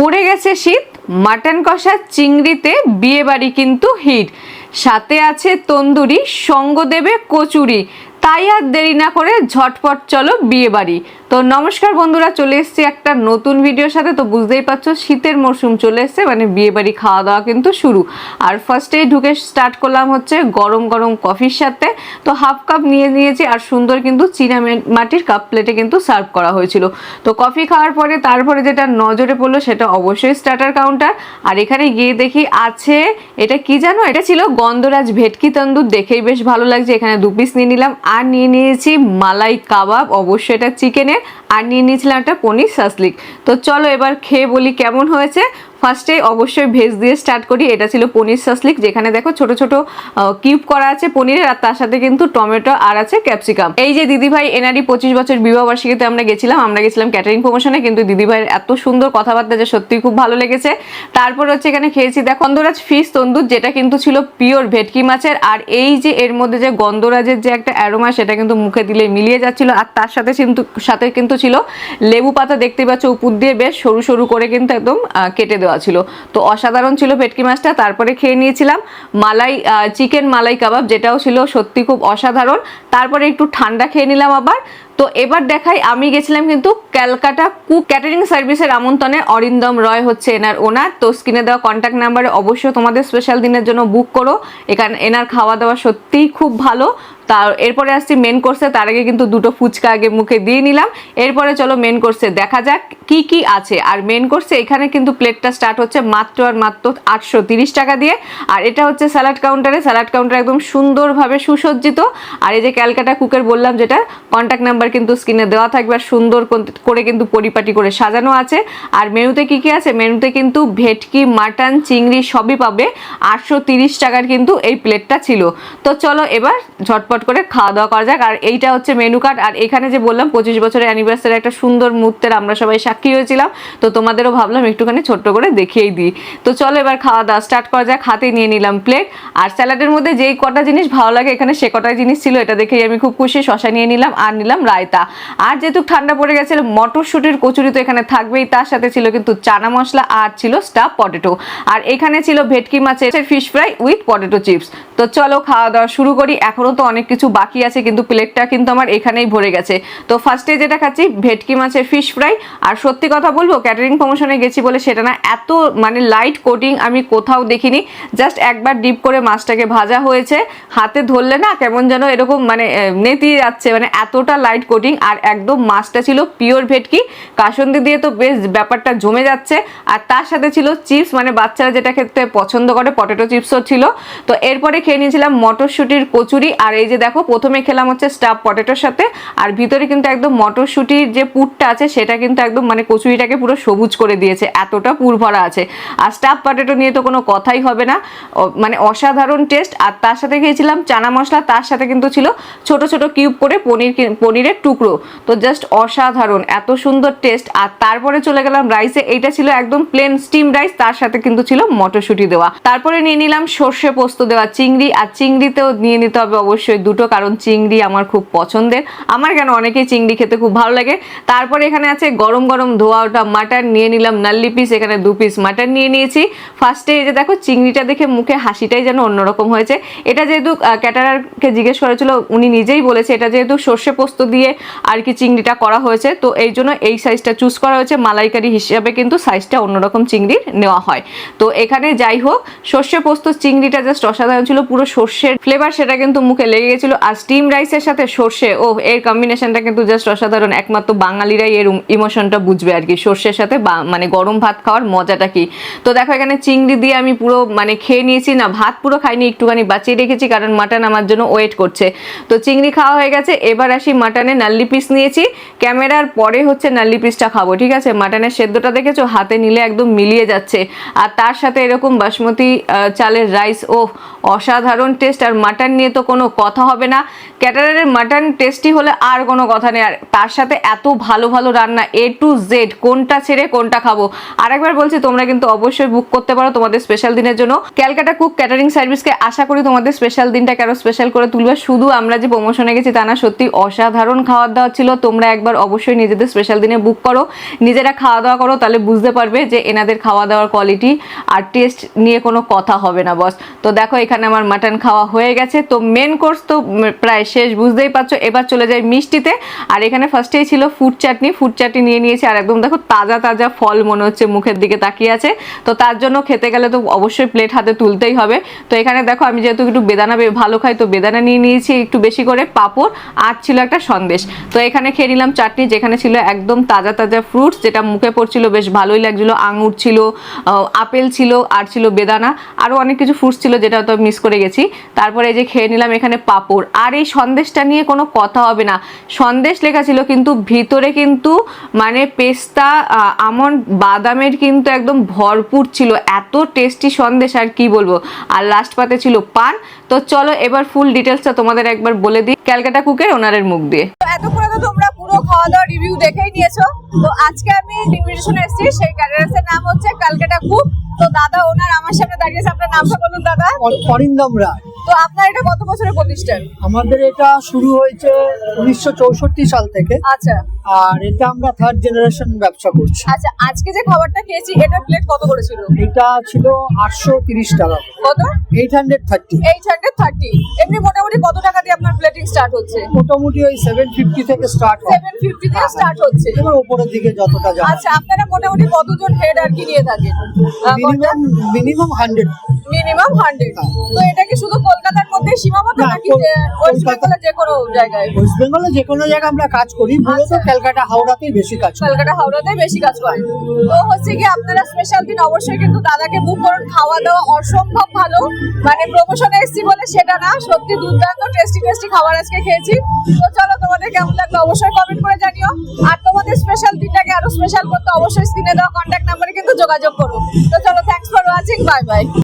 পড়ে গেছে শীত, মাটন কষা চিংড়িতে বিয়ে বাড়ি কিন্তু হিট। সাথে আছে তন্দুরি সঙ্গ দেবে কচুরি। তাই আর দেরি না করে ঝটপট চলো বিয়ে বাড়ি। তো নমস্কার বন্ধুরা, চলে এসেছি একটা নতুন ভিডিওর সাথে। তো বুঝতেই পারছ, শীতের মরশুম চলে এসছে মানে বিয়ে বাড়ি খাওয়া দাওয়া কিন্তু শুরু। আর ফার্স্টেই ঢুকে স্টার্ট করলাম হচ্ছে গরম গরম কফির সাথে। তো হাফ কাপ নিয়ে নিয়েছি, আর সুন্দর কিন্তু চীনা মাটির কাপ প্লেটে কিন্তু সার্ভ করা হয়েছিল। তো কফি খাওয়ার পরে তারপরে যেটা নজরে পড়ল, সেটা অবশ্যই স্টার্টার কাউন্টার আর এখানে গিয়ে দেখি আছে, এটা কি জানো? এটা ছিল গন্ধরাজ ভেটকি তন্দুর, দেখেই বেশ ভালো লাগছে। এখানে দু পিস নিয়ে নিলাম। আর নিয়ে নিয়েছি মালাই কাবাব, অবশ্যই এটা চিকেনের আর নিয়ে নিয়েছিলাম একটা পনির সাসলিক তো চলো এবার খেয়ে বলি কেমন হয়েছে। ফার্স্টে অবশ্যই ভেজ দিয়ে স্টার্ট করি। এটা ছিল পনির সাসলিক যেখানে দেখো ছোট ছোট কিউব করা আছে পনিরের, আর তার সাথে কিন্তু টমেটো আর আছে ক্যাপসিকাম এই যে দিদিভাই, এনারই পঁচিশ বছর বিবাহ বার্ষিকীতে আমরা গেছিলাম আমরা গেছিলাম ক্যাটারিং প্রমোশনে কিন্তু দিদিভাইয়ের এত সুন্দর কথাবার্তা যে সত্যি খুব ভালো লেগেছে। তারপর হচ্ছে এখানে খেয়েছি, দেখ গন্ধরাজ ফিশ তন্দুর, যেটা কিন্তু ছিল পিওর ভেটকি মাছের, আর এই যে এর মধ্যে যে গন্ধরাজের যে একটা অ্যারোমা সেটা কিন্তু মুখে দিলে মিলিয়ে যাচ্ছিল, আর তার সাথে কিন্তু সাথে কিন্তু ছিল লেবু পাতা, দেখতে পাচ্ছ উপর দিয়ে বেশ সরু সরু করে কিন্তু একদম কেটে দেওয়া। ছিল। তো অসাধারণ ছিল ভেটকি মাছটা। তারপরে খেয়ে নিয়েছিলাম মালাই চিকেন মালাই কাবাব, যেটাও ছিল সত্যি খুব অসাধারণ। তারপরে একটু ঠান্ডা খেয়ে নিলাম আবার। তো এবার দেখাই, আমি গেছিলাম কিন্তু ক্যালকাটা কুক ক্যাটারিং সার্ভিসের আমন্ত্রণে। অরিন্দম রয় হচ্ছে এনার ওনার। তো স্ক্রিনে দেওয়া কন্ট্যাক্ট নাম্বারে অবশ্যই তোমাদের স্পেশাল দিনের জন্য বুক করো। এখানে, এনার খাওয়া দাওয়া সত্যিই খুব ভালো। তার এরপরে আসছি মেন কোর্সে তার আগে কিন্তু দুটো ফুচকা আগে মুখে দিয়ে নিলাম। এরপরে চলো মেন কোর্সে দেখা যাক কি কি আছে। আর মেন কোর্সে এখানে কিন্তু প্লেটটা স্টার্ট হচ্ছে মাত্র আর মাত্র আটশো টাকা দিয়ে। আর এটা হচ্ছে স্যালাড কাউন্টারে স্যালাড কাউন্টার একদম সুন্দরভাবে সুসজ্জিত। আর এই যে ক্যালকাটা কুকের বললাম যেটা কন্ট্যাক্ট নাম্বার কিন্তু স্ক্রিনে দেওয়া থাকবে। আর সুন্দর করে কিন্তু পরিপাটি করে সাজানো আছে। আর মেনুতে কি কি আছে? মেনুতে কিন্তু ভেটকি, মাটন, চিংড়ি সবই পাবে। আটশো টাকার কিন্তু এই প্লেটটা ছিল। তো চলো এবার ঝটপট করে খাওয়া দাওয়া করা যাক। আর এইটা হচ্ছে মেনু কার্ড আর এখানে যে বললাম, পঁচিশ বছরের অ্যানিভার্সারি একটা সুন্দর মুহূর্তের আমরা সবাই সাক্ষী হয়েছিলাম। তো তোমাদেরও ভাবলাম একটুখানি ছোট্ট করে দেখিয়েই দিই। তো চলো এবার খাওয়া দাওয়া স্টার্ট করা যাক। হাতে নিয়ে নিলাম প্লেট আর স্যালাডের মধ্যে যেই কটা জিনিস ভালো লাগে, এখানে সে কটা জিনিস ছিল, এটা দেখেই আমি খুব খুশি। শশা নিয়ে নিলাম, আর নিলাম রায়তা। আর যেহেতু ঠান্ডা পড়ে গেছে মটরশুটির কচুরি তো এখানে থাকবেই। তার সাথে ছিল কিন্তু চানা মশলা আর ছিল স্টাফ পটেটো আর এখানে ছিল ভেটকি মাছের fish fry with potato chips তো চলো খাওয়া দাওয়া শুরু করি। এখনও তো অনেক কিছু বাকি আছে, কিন্তু প্লেটটা কিন্তু আমার এখানেই ভরে গেছে। তো ফার্স্টে যেটা খাচ্ছি, ভেটকি মাছের ফিশ ফ্রাই আর সত্যি কথা বলব ক্যাটারিং প্রমোশনে গেছি বলে সেটা না, এত মানে লাইট কোটিং আমি কোথাও দেখিনি। জাস্ট একবার ডিপ করে মাছটাকে ভাজা হয়েছে, হাতে ধরলে না কেমন যেন এরকম মানে নেতিয়ে যাচ্ছে মানে এতটা লাইট কোটিং আর একদম মাছটা ছিল পিওর ভেটকি। কাসন্দি দিয়ে তো বেশ ব্যাপারটা জমে যাচ্ছে। আর তার সাথে ছিল চিপস মানে বাচ্চারা যেটা খেতে পছন্দ করে পটেটো চিপসও ছিল। তো এরপরে খেয়ে নিয়েছিলাম মটরশুঁটির কচুরি। আর এই যে দেখো, প্রথমে খেলাম হচ্ছে স্টাফ পটেটোর সাথে, আর ভিতরে কিন্তু একদম মটরশুঁটির যে পুরটা আছে, সেটা কিন্তু একদম মানে কচুরিটাকে পুরো সবুজ করে দিয়েছে, এতটা পুর ভরা আছে। আর স্টাফ পটেটো নিয়ে তো কোনো কথাই হবে না মানে অসাধারণ টেস্ট আর তার সাথে খেয়েছিলাম চানা মশলা, তার সাথে কিন্তু ছিল ছোট ছোট কিউব করে পনির পনিরের টুকরো। তো জাস্ট অসাধারণ, এত সুন্দর টেস্ট আর তারপরে চলে গেলাম রাইসে এইটা ছিল একদম প্লেন স্টিম রাইস তার সাথে কিন্তু ছিল মটরশুঁটি দেওয়া। তারপরে নিয়ে নিলাম সর্ষে পোস্ত দেওয়া, চিংড়ি, আর চিংড়িতেও নিয়ে নিতে হবে অবশ্যই দুটো, কারণ চিংড়ি আমার খুব পছন্দের। আমার কেন অনেকেই চিংড়ি খেতে খুব ভালো লাগে। তারপরে এখানে আছে গরম গরম ধোয়া ওটা মাটন, নিয়ে নিলাম নাল্লি পিস এখানে দু পিস মাটন নিয়ে নিয়েছি। ফার্স্টে এই যে দেখো, চিংড়িটা দেখে মুখে হাসিটাই যেন অন্যরকম হয়েছে। এটা যেহেতু ক্যাটারারকে জিজ্ঞেস করেছিল উনি নিজেই বলেছে, এটা যেহেতু সর্ষে পোস্ত দিয়ে আর কি চিংড়িটা করা হয়েছে, তো এই জন্য এই সাইজটা চুজ করা হয়েছে। মালাইকারি হিসাবে কিন্তু সাইজটা অন্যরকম চিংড়ির নেওয়া হয়। তো এখানে যাই হোক, সর্ষে পোস্ত, চিংড়িটা জাস্ট অসাধারণ ছিল। পুরো সর্ষের ফ্লেভার সেটা কিন্তু মুখে লেগে গেছিল আর স্টিম রাইসের সাথে সর্ষে। ও এর কম্বিনেশনটা কিন্তু জাস্ট অসাধারণ। একমাত্র বাঙালিরাই এর ইমোশনটা বুঝবে আর কি। সর্ষের সাথে মানে গরম ভাত খাওয়ার মজাটা কি? তো দেখো, এখানে চিংড়ি দিয়ে আমি পুরো মানে খেয়ে নিয়েছি। না, ভাত পুরো খাইনি, একটুখানি বাঁচিয়ে রেখেছি, কারণ মাটন আমার জন্য ওয়েট করছে। তো চিংড়ি খাওয়া হয়ে গেছে। এবার আসি মাটনে নাল্লি পিস নিয়েছি। ক্যামেরার পরে হচ্ছে নাল্লি পিসটা খাব, ঠিক আছে? মাটনের সেদ্ধটা দেখেছ? হাতে নিলে একদম মিলিয়ে যাচ্ছে। আর তার সাথে এরকম বাসমতি চালের রাইস ও অসাধারণ টেস্ট আর মাটন নিয়ে তো কোনো কথা কথা হবে না। ক্যাটারারের মাটন টেস্টি হলে আর কোনো কথা নেই। আর তার সাথে এত ভালো ভালো রান্না এ টু জেড কোনটা ছেড়ে কোনটা খাব? আরেকবার বলছি, তোমরা কিন্তু অবশ্যই বুক করতে পারো তোমাদের স্পেশাল দিনের জন্য। ক্যালকাটা কুক ক্যাটারিং সার্ভিসকে আশা করি তোমাদের স্পেশাল দিনটাকে আরও স্পেশাল করে তুলবে। শুধু আমরা যে প্রমোশনে গেছি তা না, সত্যি অসাধারণ খাওয়ার দাওয়া ছিল। তোমরা একবার অবশ্যই নিজেদের স্পেশাল দিনে বুক করো। নিজেরা খাওয়া দাওয়া করো, তাহলে বুঝতে পারবে যে এনাদের খাওয়া দাওয়ার কোয়ালিটি আর টেস্ট নিয়ে কোনো কথা হবে না বস তো দেখো, এখানে আমার মাটন খাওয়া হয়ে গেছে। তো মেন কোর্স তো প্রায় শেষ, বুঝতেই পারছ? এবার চলে যাই মিষ্টিতে। আর এখানে ফার্স্টেই ছিল ফুড চাটনি ফুড চাটনি নিয়ে নিয়েছি, আর একদম দেখো তাজা তাজা ফল মনে হচ্ছে মুখের দিকে তাকিয়ে আছে। তো তার জন্য খেতে গেলে তো অবশ্যই প্লেট হাতে তুলতেই হবে। তো এখানে দেখো, আমি যেহেতু একটু বেদানা ভালো খাই, তো বেদানা নিয়ে নিয়েছি একটু বেশি করে। পাঁপড় আর ছিল একটা সন্দেশ। তো এখানে খেয়ে নিলাম চাটনি, যেখানে ছিল একদম তাজা তাজা ফ্রুটস যেটা মুখে পড়ছিল, বেশ ভালোই লাগছিল। আঙুর ছিল আপেল ছিল, আর ছিল বেদানা। আরও অনেক কিছু ফ্রুটস ছিল, যেটা তো মিস করে গেছি। তারপরে এই যে খেয়ে নিলাম এখানে পাঁপড়। আর এই সন্দেশটা নিয়ে কোনো কথা হবে না। সন্দেশ লেখা ছিল কিন্তু ভিতরে কিন্তু মানে পেস্তা আমন্ড বাদামের কিন্তু একদম ভরপুর ছিল। এত টেস্টি সন্দেশ আর কি বলব। আর লাস্ট পাতে ছিল পান। তো চলো এবার ফুল ডিটেলসটা তোমাদের একবার বলে দিই। ক্যালকাটা কুকের ওনারের মুখ দিয়ে। তো এতক্ষণে তো তোমরা পুরো খাওয়া দাওয়া রিভিউ দেখেই নিয়েছো। তো আজকে আমি ইনভিটেশনে এসেছি। সেই ক্যাটারার্সের নাম হচ্ছে ক্যালকাটা কুক। তো দাদা ওনার আমার সামনে দাঁড়িয়েছে আপনার নামটা বলুন দাদা। অরিন্দম রায় তো আপনার এটা কত বছরের প্রতিষ্ঠান? আমাদের এটা শুরু হয়েছে উনিশশো চৌষট্টি সাল থেকে। আচ্ছা। আর এটা আমরা থার্ড জেনারেশন ব্যবসা করছি। আচ্ছা আজকে যে খাবারটা খেয়েছি এটা প্লেট কত করে ছিল? এটা ছিল আটশো তিরিশ টাকা। কত? Eight hundred thirty eight hundred thirty এমনি মোটামুটি কত টাকা দিয়ে আপনার প্লেটিং স্টার্ট হচ্ছে? মোটামুটি ওই সেভেন ফিফটি থেকে স্টার্ট হয়। সেভেন ফিফটি থেকে স্টার্ট হচ্ছে। এবার উপরের দিকে যতটা যায়। আচ্ছা আপনারা মোটামুটি কতজন হেড আর কি নিয়ে থাকেন? Minimum minimum hundred minimum hundred তো এটা কি শুধু কলকাতার মধ্যে সীমাবদ্ধ নাকি ওয়েস্ট বেঙ্গলের যে কোনো জায়গায়? ওয়েস্ট বেঙ্গলে যে কোনো জায়গায় আমরা কাজ করি মূলত আচ্ছা। ক্যালকাটা হাওড়াতেই বেশি কাজ করি। কলকাতা হাওড়াতে বেশি কাজ করেন। তো হচ্ছে কি আপনারা স্পেশাল দিন অবশ্যই কিন্তু দাদাকে বুক করুন। খাওয়া দাওয়া অসম্ভব ভালো। মানে প্রমোশনে এসেছি বলে সেটা না সত্যি দুর্দান্ত টেস্টি টেস্টি খাবার আজকে খেয়েছি। তো চলো তোমাদের কেমন লাগল অবশ্যই কমেন্ট করে জানিও। আর তোমাদের স্পেশাল দিনটাকে আরও স্পেশাল করতে অবশ্যই স্ক্রিনে দেওয়া কন্ট্যাক্ট নাম্বারে কিন্তু যোগাযোগ করো। তো চলো thanks for watching bye bye